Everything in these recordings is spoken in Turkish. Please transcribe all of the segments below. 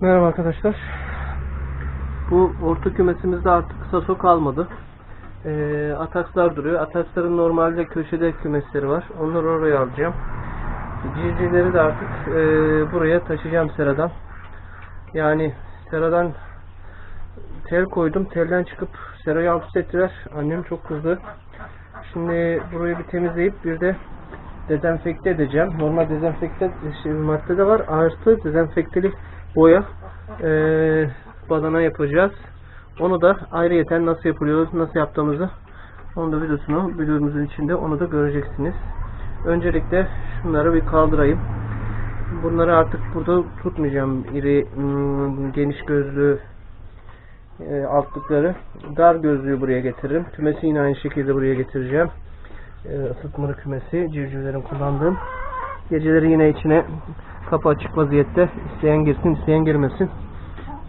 Merhaba arkadaşlar. Bu orta kümesimizde artık saso kalmadı. Ee, atakslar duruyor. Ataksların normalde köşede kümesleri var. Onları oraya alacağım. Civcivleri de artık e, buraya taşıyacağım seradan. Yani seradan tel koydum. Telden çıkıp serayı alt üst ettiler. Annem çok kızdı. Şimdi burayı bir temizleyip bir de dezenfekte edeceğim. Normal dezenfekte şey, madde de var. Artı dezenfekteli boya eee badana yapacağız. Onu da ayrıyeten nasıl yapılıyor, nasıl yaptığımızı onun da videosunu videomuzun içinde onu da göreceksiniz. Öncelikle şunları bir kaldırayım. Bunları artık burada tutmayacağım. İri, hmm, geniş gözlü e, altlıkları. Dar gözlüğü buraya getiririm. Kümesi yine aynı şekilde buraya getireceğim. E, kümesi. Civcivlerin kullandığım. Geceleri yine içine kapı açık vaziyette. isteyen girsin, isteyen girmesin.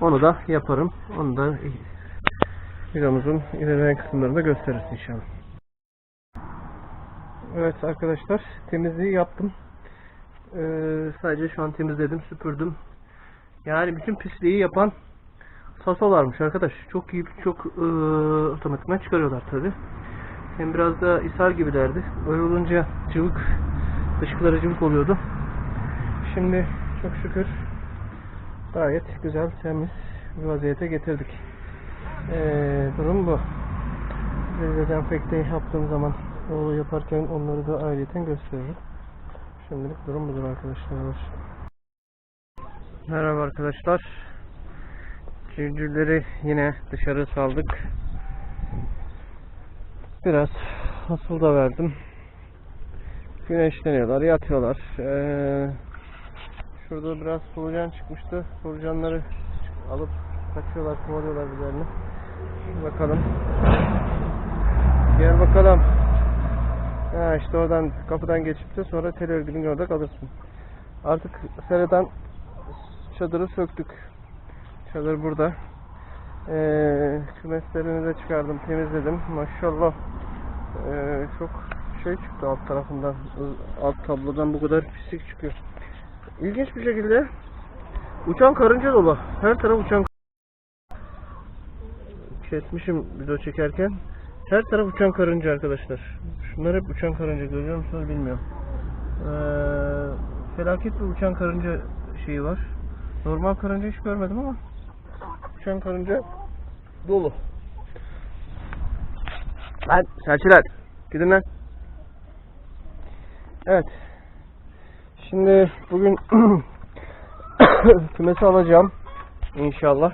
Onu da yaparım. Onu da videomuzun ilerleyen kısımlarında gösteririz inşallah. Evet arkadaşlar temizliği yaptım. Ee, sadece şu an temizledim, süpürdüm. Yani bütün pisliği yapan sasolarmış arkadaş. Çok iyi, çok e, otomatikman çıkarıyorlar tabi. Hem biraz da ishal gibilerdi. Öyle olunca cıvık, dışkıları cıvık oluyordu. Şimdi çok şükür gayet güzel, temiz bir vaziyete getirdik. Ee, durum bu. Dezenfekte yaptığım zaman o yaparken onları da ayrıyeten gösteririm. Şimdilik durum budur arkadaşlar. Merhaba arkadaşlar. Civcivleri yine dışarı saldık. Biraz hasıl da verdim. Güneşleniyorlar, yatıyorlar. Ee, şurada biraz solucan çıkmıştı. Solucanları alıp kaçıyorlar, kovalıyorlar birbirlerini. Bakalım. Gel bakalım. Ha işte oradan kapıdan geçip de sonra tel örgünün orada kalırsın. Artık seradan çadırı söktük. Çadır burada. Ee, kümeslerini de çıkardım, temizledim. Maşallah ee, çok şey çıktı alt tarafından. Alt tablodan bu kadar pislik çıkıyor. İlginç bir şekilde uçan karınca dolu. Her taraf uçan kesmişim video çekerken. Her taraf uçan karınca arkadaşlar. Şunlar hep uçan karınca görüyor musunuz bilmiyorum. Ee, felaket bir uçan karınca şeyi var. Normal karınca hiç görmedim ama uçan karınca dolu. Lan serçeler gidin lan. Evet. Şimdi bugün kümesi alacağım inşallah.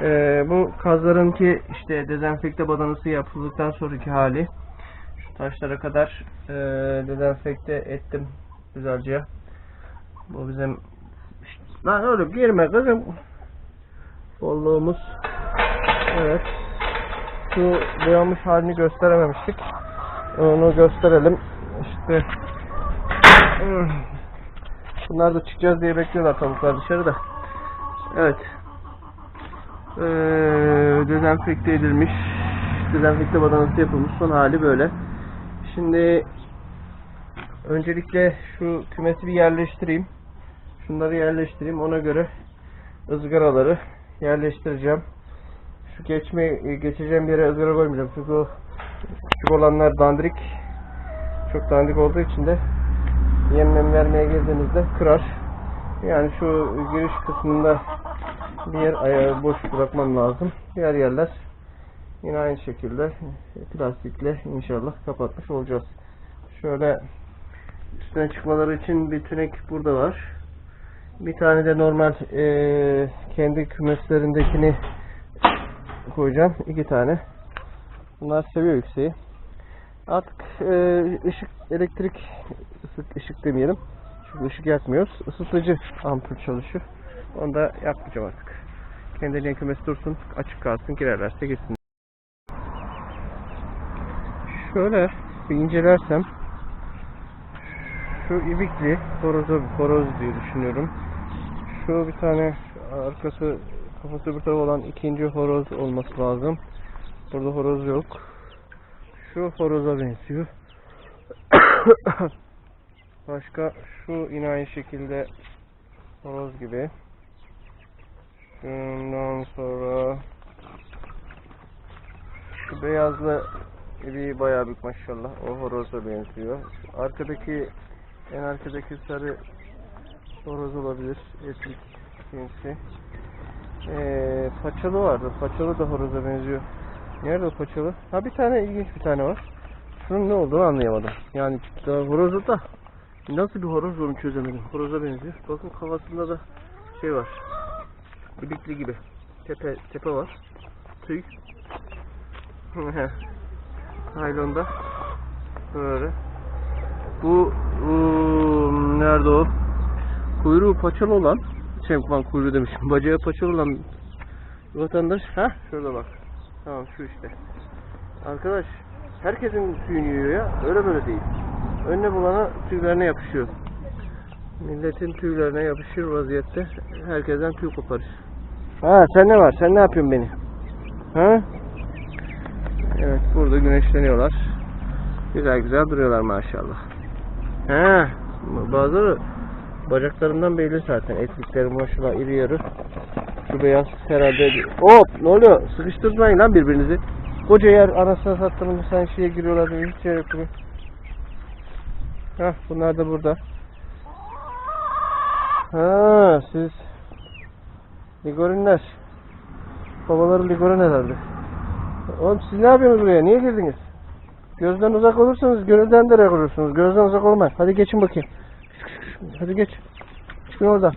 Ee, bu kazlarınki işte dezenfekte badanası yapıldıktan sonraki hali. Şu taşlara kadar e, dezenfekte ettim güzelce. Bu bizim lan öyle girme kızım. Bolluğumuz. Evet. Şu boyamış halini gösterememiştik. Onu gösterelim. İşte Bunlar da çıkacağız diye bekliyorlar tavuklar dışarıda. Evet. Ee, dezenfekte edilmiş. Dezenfekte badanası yapılmış. Son hali böyle. Şimdi öncelikle şu kümesi bir yerleştireyim. Şunları yerleştireyim. Ona göre ızgaraları yerleştireceğim. Şu geçme geçeceğim yere ızgara koymayacağım. Çünkü o küçük olanlar dandrik. Çok dandik olduğu için de yemlem vermeye girdiğinizde kırar. Yani şu giriş kısmında bir yer boş bırakmam lazım. Diğer yerler yine aynı şekilde plastikle inşallah kapatmış olacağız. Şöyle üstüne çıkmaları için bir tünek burada var. Bir tane de normal eee, kendi kümeslerindekini koyacağım. iki tane. Bunlar seviyor yükseği. Artık eee, ışık, elektrik ısıt, ışık demeyelim. Çünkü ışık yakmıyoruz. Isıtıcı ampul çalışıyor. Onu da yapmayacağım artık. Kendiliğine kümesi dursun, açık kalsın, girerlerse girsin. Şöyle bir incelersem şu ibikli horozu, horoz diye düşünüyorum. Şu bir tane arkası kafası bir tarafa olan ikinci horoz olması lazım. Burada horoz yok. Şu horoza benziyor. Başka şu yine aynı şekilde horoz gibi. Şundan sonra şu beyazlı bir bayağı büyük maşallah. O horoza benziyor. Arkadaki en arkadaki sarı horoz olabilir. Etlik cinsi. Ee, paçalı vardı. Paçalı da horoza benziyor. Nerede o paçalı? Ha bir tane ilginç bir tane var. Şunun ne olduğunu anlayamadım. Yani horozu da nasıl bir horoz onu çözemedim. Horoza benziyor. Bakın kafasında da şey var. Bilikli gibi. Tepe tepe var. Tüy. Naylonda. Böyle. Bu, bu nerede o? Kuyruğu paçalı olan şey kuyruğu demişim. Bacağı paçalı olan vatandaş ha şurada bak. Tamam şu işte. Arkadaş herkesin tüyünü yiyor ya. Öyle böyle değil. Önüne bulana tüylerine yapışıyor. Milletin tüylerine yapışır vaziyette herkesten tüy koparır. Ha sen ne var? Sen ne yapıyorsun beni? Ha? Evet burada güneşleniyorlar. Güzel güzel duruyorlar maşallah. Ha, bazıları bacaklarından belli zaten. Etlikleri maşallah iri yarı. Şu beyaz herhalde. Hop ne oluyor? Sıkıştırmayın lan birbirinizi. Koca yer anasını sattığımız sen şeye giriyorlar. diye Hiç yer yok. gibi. Bunlar da burada. Ha siz Ligorinler. Babaları Ligorin herhalde. Oğlum siz ne yapıyorsunuz buraya? Niye girdiniz? Gözden uzak olursanız gönülden de olursunuz. Gözden uzak olmayın. Hadi geçin bakayım. Hadi geç. Çıkın oradan.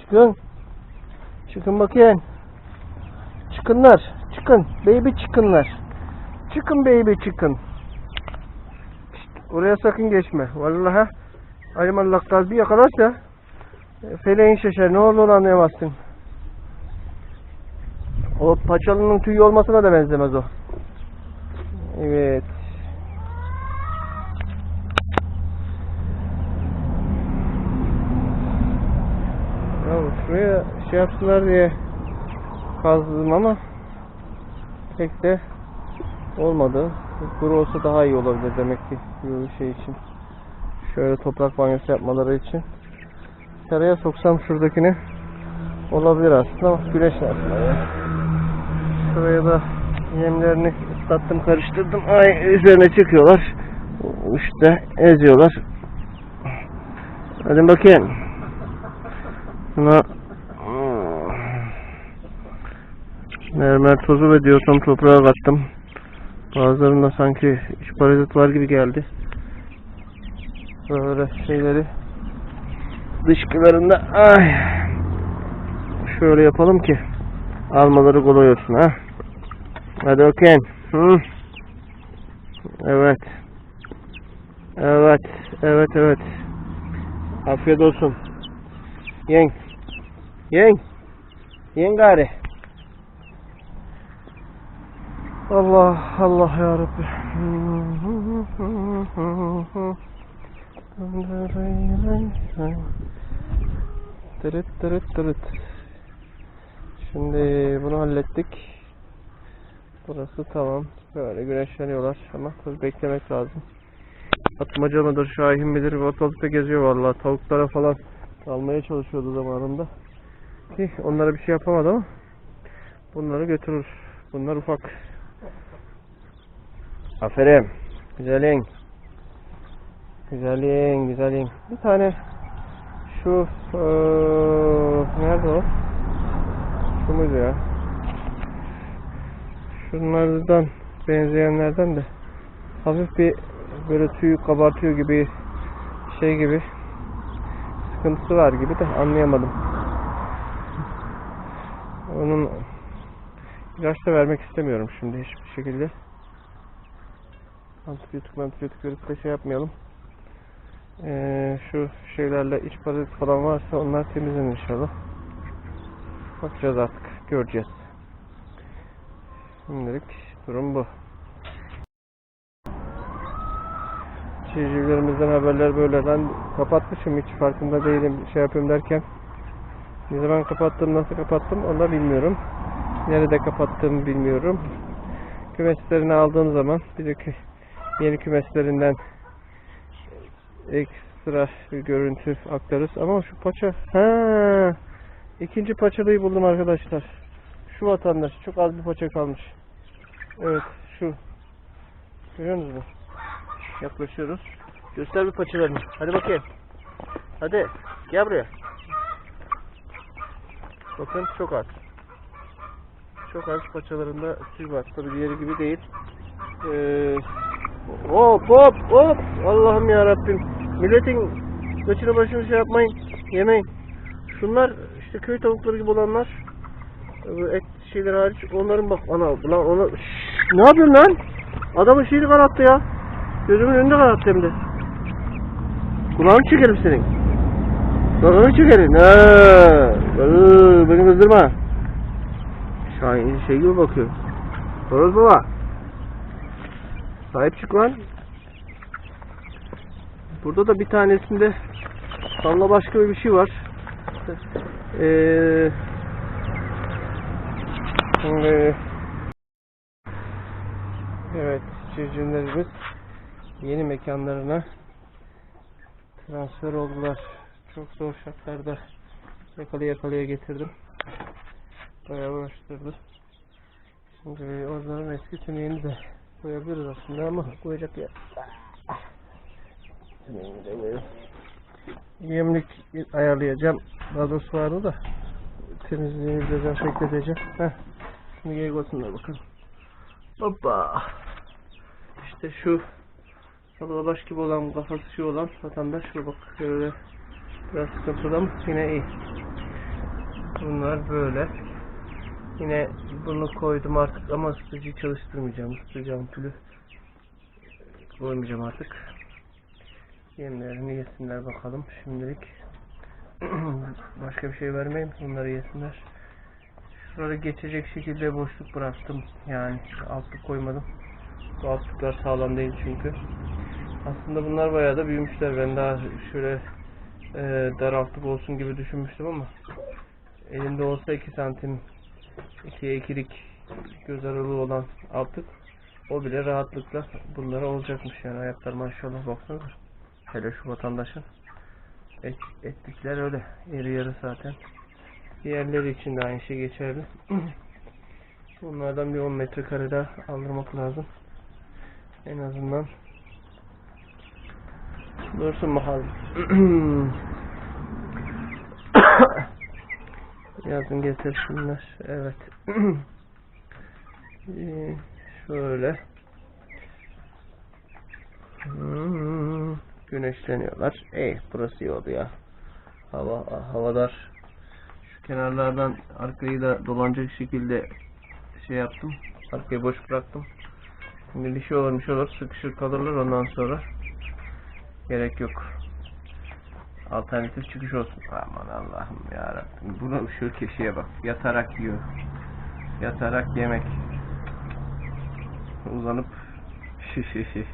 Çıkın. Çıkın bakayım. Çıkınlar. Çıkın. Baby çıkınlar. Çıkın baby çıkın. Şşt, oraya sakın geçme. Vallahi alimallah kalbi yakalarsa e, feleğin şaşar. Ne olduğunu anlayamazsın. O paçalının tüyü olmasına da benzemez o. Evet. Ya şuraya şey yapsınlar diye kazdım ama pek de olmadı. Kuru olsa daha iyi olabilir demek ki bu şey için. Şöyle toprak banyosu yapmaları için. Seraya soksam şuradakini olabilir aslında ama güneş ya. Şuraya da yemlerini ıslattım karıştırdım. Ay üzerine çıkıyorlar. İşte eziyorlar. Hadi bakayım. Buna mermer tozu ve diyotom toprağa kattım. Bazılarında sanki iç parazit var gibi geldi. Böyle şeyleri dışkılarında ay şöyle yapalım ki almaları kolay olsun ha. Hadi. Hı. Evet. Evet. Evet evet. Afiyet olsun. Yen. Yen. Yen gari. Allah Allah ya Rabbi. Tırıt tırıt tırıt. Şimdi bunu hallettik. Burası tamam. Böyle güneşleniyorlar ama tabii beklemek lazım. Atmaca mıdır, Şahin midir? Ortalıkta geziyor vallahi. Tavuklara falan almaya çalışıyordu zamanında. Ki onlara bir şey yapamadı ama bunları götürür. Bunlar ufak. Aferin. Güzelin. Güzelin, güzelin. Bir tane şu eee, nerede o? Şu muydu ya? Şunlardan benzeyenlerden de hafif bir böyle tüy kabartıyor gibi şey gibi sıkıntısı var gibi de anlayamadım. Onun ilaç da vermek istemiyorum şimdi hiçbir şekilde. Antibiyotik antibiyotik verip de şey yapmayalım. Ee, şu şeylerle iç parazit falan varsa onlar temizlenir inşallah. Bakacağız artık. Göreceğiz. Şimdilik durum bu. Civcivlerimizden haberler böyle. Ben kapatmışım hiç farkında değilim şey yapıyorum derken. Ne zaman kapattım, nasıl kapattım onu da bilmiyorum. Nerede kapattığımı bilmiyorum. Kümeslerini aldığım zaman bir de yeni kümeslerinden ekstra bir görüntü aktarırız. Ama şu paça ha İkinci paçalıyı buldum arkadaşlar. Şu vatandaş. Çok az bir paça kalmış. Evet şu. Görüyor musunuz? Yaklaşıyoruz. Göster bir paçalarını. Hadi bakayım. Hadi. Gel buraya. Bakın çok az. Çok az paçalarında tüy var. Tabi diğeri gibi değil. Ee, hop hop hop. Allah'ım ya Rabbim. Milletin göçünü başını şey yapmayın. Yemeyin. Şunlar işte köy tavukları gibi olanlar. Et şeyler hariç onların bak ana lan ona ne yapıyorsun lan? Adamın şeyini kanattı ya. Gözümün önünde kanattı hem de. Kulağını çekerim senin. Kulağını çekerim. Ha. Beni kızdırma. Şahin şey gibi bakıyor. Horoz baba. Sahip çık lan. Burada da bir tanesinde salla başka bir şey var. Şimdi evet civcivlerimiz yeni mekanlarına transfer oldular. Çok zor şartlarda yakalaya yakalaya getirdim. Bayağı uğraştırdı. Şimdi onların eski tüneğini de koyabiliriz aslında ama koyacak yer. Koyalım. Yemlik ayarlayacağım. Doğrusu vardı da temizliğini dezenfekte edeceğim. Heh. Şimdi gel bakınlar bakalım. Hoppa. İşte şu Ablabaş gibi olan kafası şu olan vatandaş şu bak şöyle biraz sıkıntılı ama yine iyi. Bunlar böyle. Yine bunu koydum artık ama ısıtıcıyı çalıştırmayacağım. Isıtıcı ampulü koymayacağım artık. Yemlerini yesinler bakalım şimdilik. Başka bir şey vermeyeyim. Bunları yesinler. Şurada geçecek şekilde boşluk bıraktım. Yani altlık koymadım. Bu altlıklar sağlam değil çünkü. Aslında bunlar bayağı da büyümüşler. Ben daha şöyle e, dar altlık olsun gibi düşünmüştüm ama elimde olsa 2 santim 2'ye 2'lik göz aralığı olan altlık o bile rahatlıkla bunlara olacakmış yani ayaklar maşallah baksanıza. Hele şu vatandaşın et, etlikler öyle. Iri yarı zaten. Diğerleri için de aynı şey geçerli. Bunlardan bir 10 metrekare daha aldırmak lazım. En azından dursun bakalım. Yazın getirsinler. Evet. Ee, Şöyle. Hmm, Güneşleniyorlar. Ey burası iyi oldu ya. Hava havadar. Şu kenarlardan arkayı da dolanacak şekilde şey yaptım. Arkayı boş bıraktım. Şimdi bir şey olur bir şey olur sıkışır kalırlar ondan sonra gerek yok. Alternatif çıkış olsun. Aman Allah'ım yarabbim. Buna şu kişiye bak. Yatarak yiyor. Yatarak yemek. Uzanıp şişi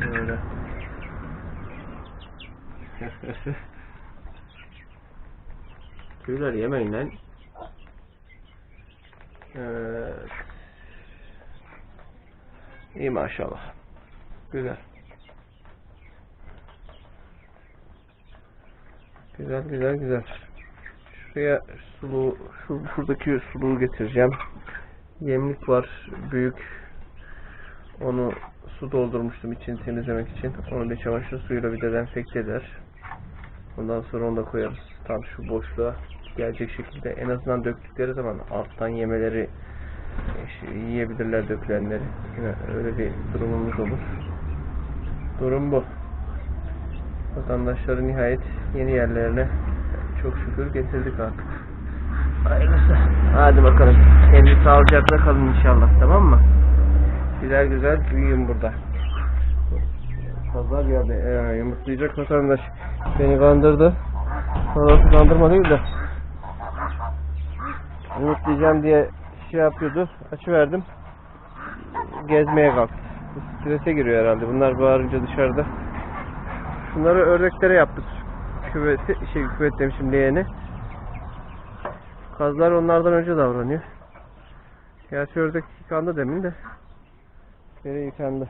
Böyle. Tüyler yemeyin lan. Evet. İyi maşallah. Güzel. Güzel güzel güzel. Şuraya sulu, şu, şuradaki suluğu getireceğim. Yemlik var büyük. Onu su doldurmuştum içini temizlemek için. Onu bir çamaşır suyuyla bir dezenfekte eder. Ondan sonra onu da koyarız. Tam şu boşluğa gelecek şekilde. En azından döktükleri zaman alttan yemeleri işte yiyebilirler dökülenleri. Yine öyle bir durumumuz olur. Durum bu. Vatandaşları nihayet yeni yerlerine çok şükür getirdik artık. Hayırlısı. Hadi bakalım. Kendi sağlıcakla kalın inşallah tamam mı? Güzel güzel büyüyün burada. Pazar geldi. Ee, yumurtlayacak vatandaş. Beni kandırdı. Sonrası kandırma değil de. Yumurtlayacağım diye şey yapıyordu. Açıverdim. Gezmeye kalktı. Strese giriyor herhalde. Bunlar bağırınca dışarıda. Şunları ördeklere yaptık. Küveti, şey küvet demişim leğeni. Kazlar onlardan önce davranıyor. Gerçi ördek yıkandı demin de. Geri yıkandı.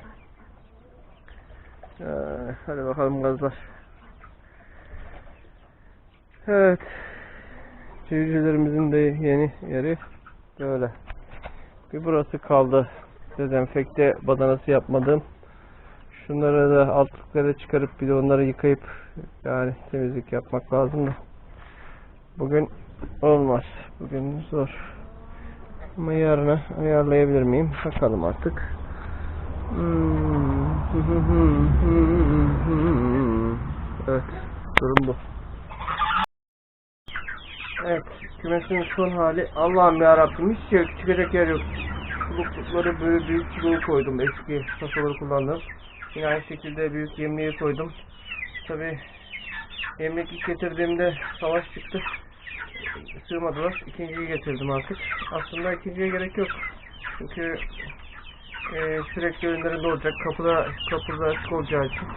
Ee, hadi bakalım gazlar. Evet. Civcivlerimizin de yeni yeri böyle. Bir burası kaldı. Dezenfekte badanası yapmadım. Şunları da altlıkları çıkarıp bir de onları yıkayıp yani temizlik yapmak lazım da. Bugün olmaz. Bugün zor. Ama yarına ayarlayabilir miyim? Bakalım artık. Hmm. Evet. Durum bu. Evet. Kümesin son hali. Allah'ım ya Rabbim hiç çıkacak yer yok. Çubukları böyle büyük çubuğu koydum. Eski kasaları kullandım. Yine aynı şekilde büyük yemliği koydum. Tabi yemlik ilk getirdiğimde savaş çıktı. Sığmadılar. İkinciyi getirdim artık. Aslında ikinciye gerek yok. Çünkü e, sürekli önlerinde olacak. Kapıda, kapıda açık olacağı için.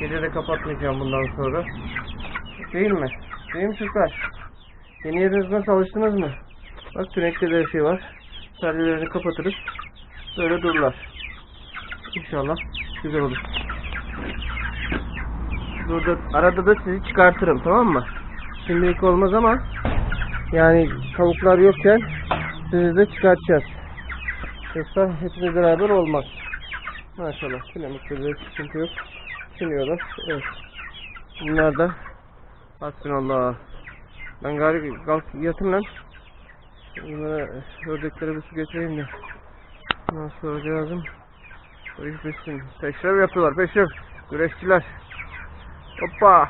Gece de kapatmayacağım bundan sonra. Değil mi? Değil mi çocuklar? Yeni yeriniz nasıl alıştınız mı? Bak tünekte de şey var. Perdelerini kapatırız. Böyle dururlar. İnşallah güzel olur. Burada arada da sizi çıkartırım tamam mı? Şimdilik olmaz ama yani tavuklar yokken sizi de çıkartacağız. Yoksa hepimiz beraber olmaz. Maşallah. Kilemikte de sıkıntı yok. Siniyorlar. Evet. Bunlar da Hasbinallah. Ben galiba kalk yatın lan. Bunlara ördeklere bir su getireyim de. Ondan sonra. İş bitsin. Peşrev yapıyorlar peşrev. Güreşçiler. Hoppa.